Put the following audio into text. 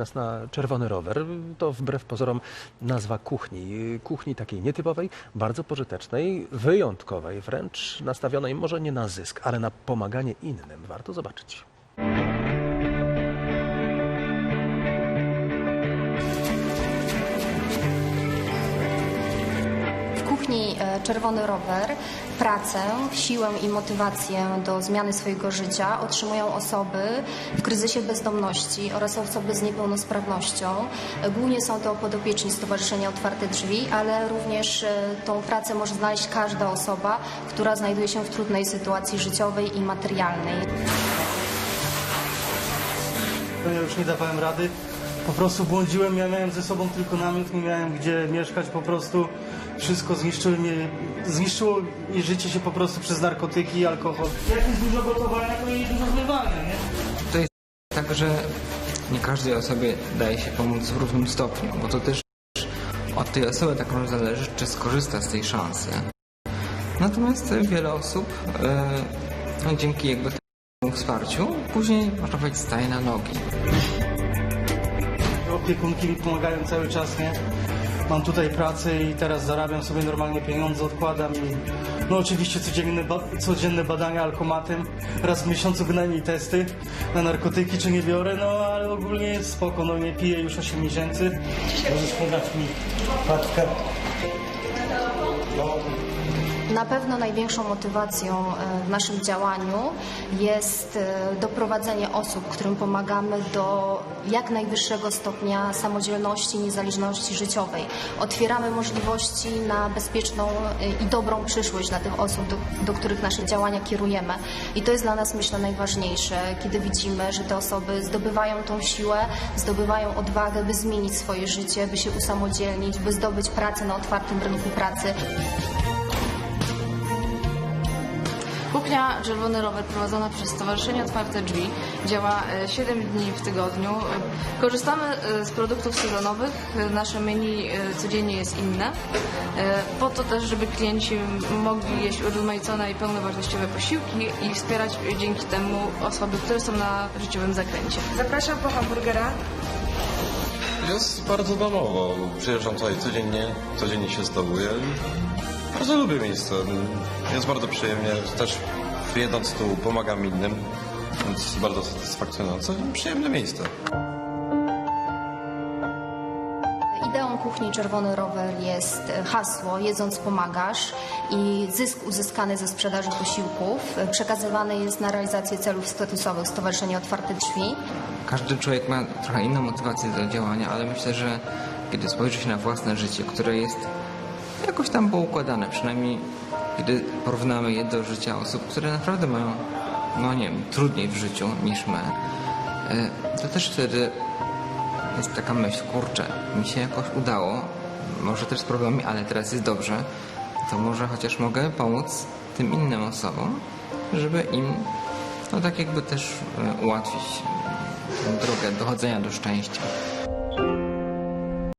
Nas na czerwony rower to wbrew pozorom nazwa kuchni. Kuchni takiej nietypowej, bardzo pożytecznej, wyjątkowej, wręcz nastawionej może nie na zysk, ale na pomaganie innym. Warto zobaczyć. E, Czerwony Rower pracę, siłę i motywację do zmiany swojego życia otrzymują osoby w kryzysie bezdomności oraz osoby z niepełnosprawnością. E, Głównie są to podopieczni Stowarzyszenia Otwarte Drzwi, ale również e, tą pracę może znaleźć każda osoba, która znajduje się w trudnej sytuacji życiowej i materialnej. Ja już nie dawałem rady. Po prostu błądziłem, ja miałem ze sobą tylko namiot, nie miałem gdzie mieszkać, po prostu wszystko zniszczyło mnie, zniszczyło mi życie się po prostu przez narkotyki i alkohol. Jak jest dużo gotowania, to jest dużo zmywania, nie? To jest tak, że nie każdej osobie daje się pomóc w równym stopniu, bo to też od tej osoby tak zależy, czy skorzysta z tej szansy. Natomiast wiele osób no, dzięki jakby temu wsparciu później, można powiedzieć, staje na nogi. Opiekunki mi pomagają cały czas, nie? Mam tutaj pracę i teraz zarabiam sobie normalnie pieniądze, odkładam i no oczywiście codzienne, ba codzienne badania alkomatem, raz w miesiącu bynajmniej testy na narkotyki czy nie biorę, no ale ogólnie jest spoko, no nie piję już 8 miesięcy. Możesz podać mi paczkę. Na pewno największą motywacją e, w naszym działaniu jest e, doprowadzenie osób, którym pomagamy do jak najwyższego stopnia samodzielności, niezależności życiowej. Otwieramy możliwości na bezpieczną e, i dobrą przyszłość dla tych osób, do, do których nasze działania kierujemy. I to jest dla nas, myślę, najważniejsze, kiedy widzimy, że te osoby zdobywają tą siłę, zdobywają odwagę, by zmienić swoje życie, by się usamodzielnić, by zdobyć pracę na otwartym rynku pracy. Kuchnia Czerwony Rower prowadzona przez Stowarzyszenie Otwarte Drzwi działa e, 7 dni w tygodniu. E, Korzystamy e, z produktów sezonowych. E, Nasze menu e, codziennie jest inne. E, Po to też, żeby klienci mogli jeść urozmaicone i pełnowartościowe posiłki i wspierać e, dzięki temu osoby, które są na życiowym zakręcie. Zapraszam po hamburgera. Jest bardzo domowo. Przyjeżdżam tutaj codziennie, codziennie się zdołuję. Bardzo lubię miejsce. Jest bardzo przyjemnie. Też jedząc tu pomagam innym, więc bardzo satysfakcjonujące. Przyjemne miejsce. Ideą kuchni Czerwony Rower jest hasło jedząc pomagasz i zysk uzyskany ze sprzedaży posiłków przekazywany jest na realizację celów statusowych Stowarzyszenia Otwarte Drzwi. Każdy człowiek ma trochę inną motywację do działania, ale myślę, że kiedy spojrzy się na własne życie, które jest jakoś tam poukładane, przynajmniej kiedy porównamy je do życia osób, które naprawdę mają, no nie wiem, trudniej w życiu niż my, e, to też wtedy jest taka myśl, kurczę, mi się jakoś udało, może też z problemami, ale teraz jest dobrze, to może chociaż mogę pomóc tym innym osobom, żeby im, no tak jakby też e, ułatwić drogę dochodzenia do szczęścia.